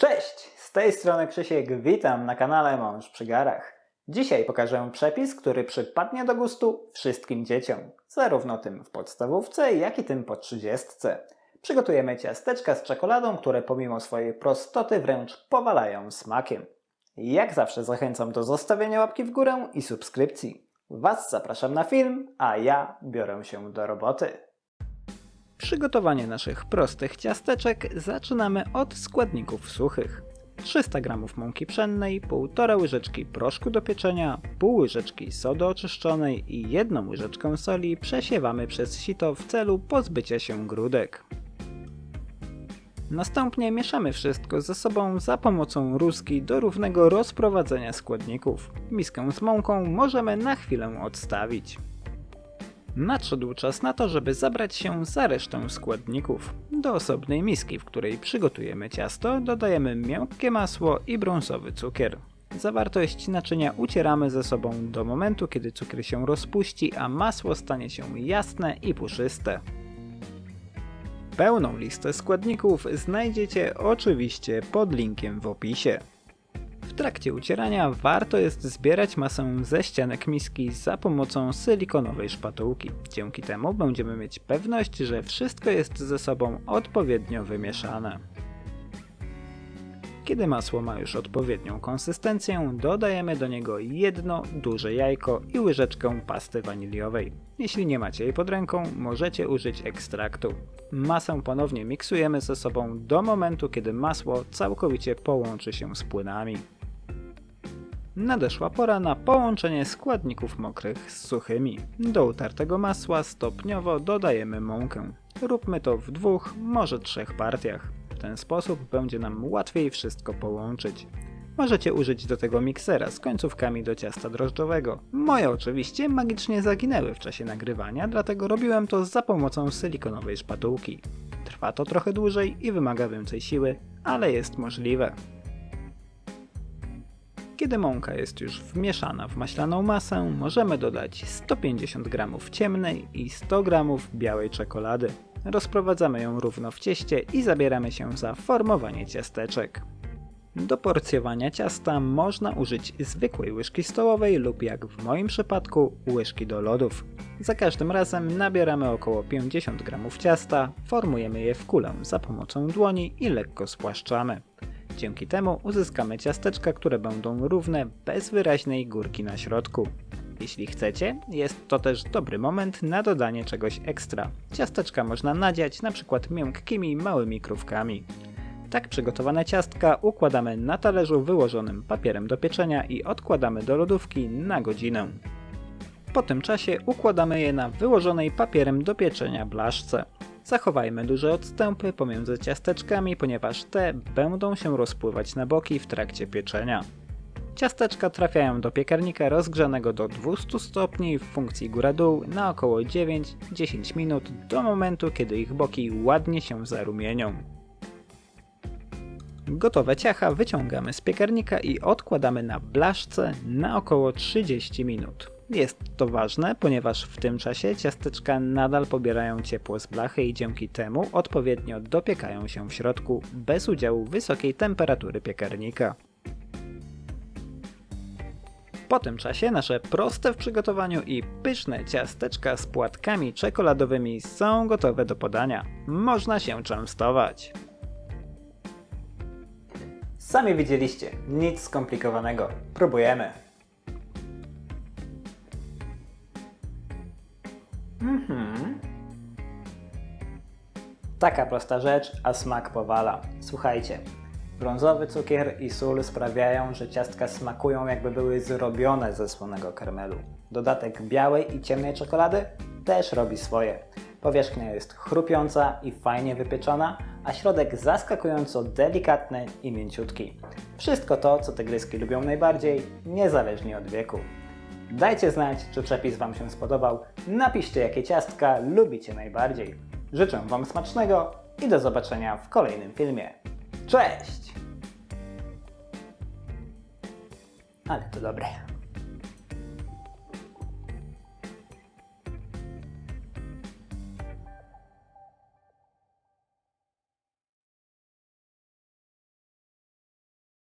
Cześć! Z tej strony Krzysiek, witam na kanale Mąż przy Garach. Dzisiaj pokażę przepis, który przypadnie do gustu wszystkim dzieciom, zarówno tym w podstawówce, jak i tym po trzydziestce. Przygotujemy ciasteczka z czekoladą, które pomimo swojej prostoty wręcz powalają smakiem. Jak zawsze zachęcam do zostawienia łapki w górę i subskrypcji. Was zapraszam na film, a ja biorę się do roboty. Przygotowanie naszych prostych ciasteczek zaczynamy od składników suchych. 300 g mąki pszennej, 1,5 łyżeczki proszku do pieczenia, pół łyżeczki sody oczyszczonej i jedną łyżeczkę soli przesiewamy przez sito w celu pozbycia się grudek. Następnie mieszamy wszystko ze sobą za pomocą rózgi do równego rozprowadzenia składników. Miskę z mąką możemy na chwilę odstawić. Nadszedł czas na to, żeby zabrać się za resztę składników. Do osobnej miski, w której przygotujemy ciasto, dodajemy miękkie masło i brązowy cukier. Zawartość naczynia ucieramy ze sobą do momentu, kiedy cukier się rozpuści, a masło stanie się jasne i puszyste. Pełną listę składników znajdziecie oczywiście pod linkiem w opisie. Trakcie ucierania warto jest zbierać masę ze ścianek miski za pomocą silikonowej szpatułki. Dzięki temu będziemy mieć pewność, że wszystko jest ze sobą odpowiednio wymieszane. Kiedy masło ma już odpowiednią konsystencję, dodajemy do niego jedno duże jajko i łyżeczkę pasty waniliowej. Jeśli nie macie jej pod ręką, możecie użyć ekstraktu. Masę ponownie miksujemy ze sobą do momentu, kiedy masło całkowicie połączy się z płynami. Nadeszła pora na połączenie składników mokrych z suchymi. Do utartego masła stopniowo dodajemy mąkę. Róbmy to w dwóch, może trzech partiach. W ten sposób będzie nam łatwiej wszystko połączyć. Możecie użyć do tego miksera z końcówkami do ciasta drożdżowego. Moje oczywiście magicznie zaginęły w czasie nagrywania, dlatego robiłem to za pomocą silikonowej szpatułki. Trwa to trochę dłużej i wymaga więcej siły, ale jest możliwe. Kiedy mąka jest już wmieszana w maślaną masę, możemy dodać 150 g ciemnej i 100 g białej czekolady. Rozprowadzamy ją równo w cieście i zabieramy się za formowanie ciasteczek. Do porcjowania ciasta można użyć zwykłej łyżki stołowej lub jak w moim przypadku łyżki do lodów. Za każdym razem nabieramy około 50 g ciasta, formujemy je w kulę za pomocą dłoni i lekko spłaszczamy. Dzięki temu uzyskamy ciasteczka, które będą równe, bez wyraźnej górki na środku. Jeśli chcecie, jest to też dobry moment na dodanie czegoś ekstra. Ciasteczka można nadziać np. miękkimi, małymi krówkami. Tak przygotowane ciastka układamy na talerzu wyłożonym papierem do pieczenia i odkładamy do lodówki na godzinę. Po tym czasie układamy je na wyłożonej papierem do pieczenia blaszce. Zachowajmy duże odstępy pomiędzy ciasteczkami, ponieważ te będą się rozpływać na boki w trakcie pieczenia. Ciasteczka trafiają do piekarnika rozgrzanego do 200 stopni w funkcji góra-dół na około 9-10 minut do momentu, kiedy ich boki ładnie się zarumienią. Gotowe ciacha wyciągamy z piekarnika i odkładamy na blaszce na około 30 minut. Jest to ważne, ponieważ w tym czasie ciasteczka nadal pobierają ciepło z blachy i dzięki temu odpowiednio dopiekają się w środku bez udziału wysokiej temperatury piekarnika. Po tym czasie nasze proste w przygotowaniu i pyszne ciasteczka z płatkami czekoladowymi są gotowe do podania. Można się częstować. Sami widzieliście, nic skomplikowanego. Próbujemy. Mhm. Taka prosta rzecz, a smak powala. Słuchajcie, brązowy cukier i sól sprawiają, że ciastka smakują jakby były zrobione ze słonego karmelu. Dodatek białej i ciemnej czekolady też robi swoje. Powierzchnia jest chrupiąca i fajnie wypieczona, a środek zaskakująco delikatny i mięciutki. Wszystko to, co tygryski lubią najbardziej, niezależnie od wieku. Dajcie znać, czy przepis Wam się spodobał. Napiszcie, jakie ciastka lubicie najbardziej. Życzę Wam smacznego i do zobaczenia w kolejnym filmie. Cześć! Ale to dobre.